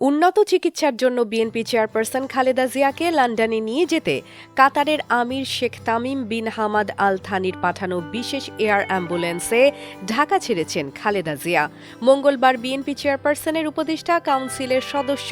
উন্নত চিকিৎসার জন্য বিএনপি চেয়ারপারসন খালেদা জিয়াকে লন্ডনে নিয়ে যেতে কাতারের আমির Sheikh Tamim bin Hamad Al থানির পাঠানো বিশেষ এয়ার অ্যাম্বুলেন্সে ঢাকা ছেড়েছেন খালেদা জিয়া। মঙ্গলবার বিএনপি চেয়ারপারসনের উপদেষ্টা কাউন্সিলের সদস্য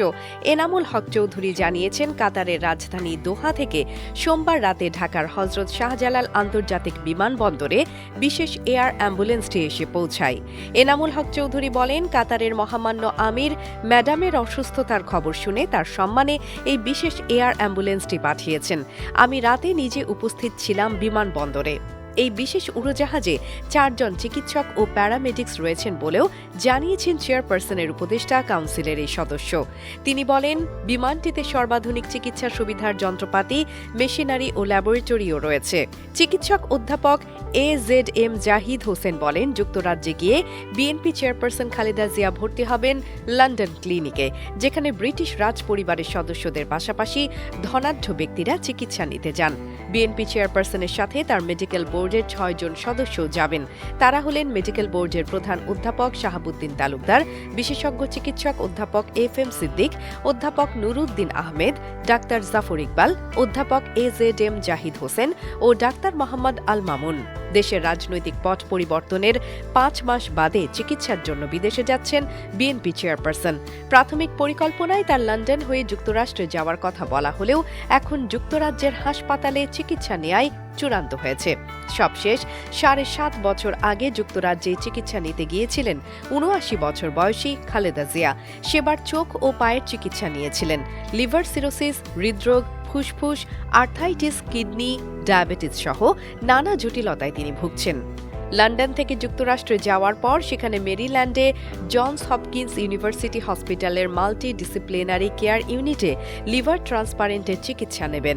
এনামুল হক চৌধুরী জানিয়েছেন, কাতারের রাজধানী দোহা থেকে সোমবার রাতে ঢাকার হজরত শাহজালাল আন্তর্জাতিক বিমানবন্দরে বিশেষ এয়ার অ্যাম্বুলেন্সটি এসে পৌঁছায়। এনামুল হক চৌধুরী বলেন, কাতারের মহামান্য আমির ম্যাডামের অসুস্থতার খবর শুনে তার সম্মানে এই বিশেষ এয়ার অ্যাম্বুলেন্সটি পাঠিয়েছেন। আমি রাতে নিজে উপস্থিত ছিলাম বিমানবন্দরে। এই বিশেষ উড়োজাহাজে চারজন চিকিৎসক ও প্যারামেডিক্স রয়েছেন বলেও জানিয়েছেন চেয়ারপারসনের উপদেষ্টা, কাউন্সিলের এই সদস্য। তিনি বলেন, বিমানটিতে সর্বাধুনিক চিকিৎসা সুবিধার যন্ত্রপাতি, মেশিনারি ও ল্যাবরেটরিও রয়েছে। চিকিৎসক অধ্যাপক A Z M Zahid Hossain বলেন, যুক্তরাজ্যে গিয়ে বিএনপি চেয়ারপারসন খালেদা জিয়া ভর্তি হবেন লন্ডন ক্লিনিকে, যেখানে ব্রিটিশ রাজ পরিবারের সদস্যদের পাশাপাশি ধনাঢ্য ব্যক্তিরা চিকিৎসা নিতে যান। বিএনপি চেয়ারপারসনের সাথে তার মেডিকেল বোর্ডের ছয়জন সদস্য যাবেন। তারা হলেন মেডিকেল বোর্ডের প্রধান অধ্যাপক শাহাবুদ্দিন তালুকদার, বিশেষজ্ঞ চিকিৎসক অধ্যাপক এফ এম সিদ্দিক, অধ্যাপক নুরুদ্দিন আহমেদ, ডাক্তার জাফর ইকবাল, অধ্যাপক A Z M Zahid Hossain O doctor Mohammad Al Mamun. দেশের রাজনৈতিক পথ পরিবর্তনের পাঁচ মাস বাদে চিকিৎসার জন্য বিদেশে যাচ্ছেন বিএনপি চেয়ারপারসন। প্রাথমিক পরিকল্পনায় তার লন্ডন হয়ে যুক্তরাষ্ট্রে যাওয়ার কথা বলা হলেও এখন যুক্তরাজ্যের হাসপাতালে চিকিৎসা নেয়াই চূড়ান্ত হয়েছে। সবশেষ সাড়ে সাত বছর আগে যুক্তরাজ্যে চিকিৎসা নিতে গিয়েছিলেন উনআশি বছর বয়সী খালেদা জিয়া। সেবার চোখ ও পায়ের চিকিৎসা নিয়েছিলেন। লিভার সিরোসিস, হৃদরোগ, ফুসফুস, আর্থাইটিস, কিডনি, ডায়াবেটিস সহ নানা জটিলতায় তিনি ভুগছেন। লন্ডন থেকে যুক্তরাষ্ট্রে যাওয়ার পর সেখানে মেরিল্যান্ডে জনস হপকিন্স ইউনিভার্সিটি হসপিটালের মাল্টি ডিসিপ্লিনারি কেয়ার ইউনিটে লিভার ট্রান্সপারেন্টের চিকিৎসা নেবেন।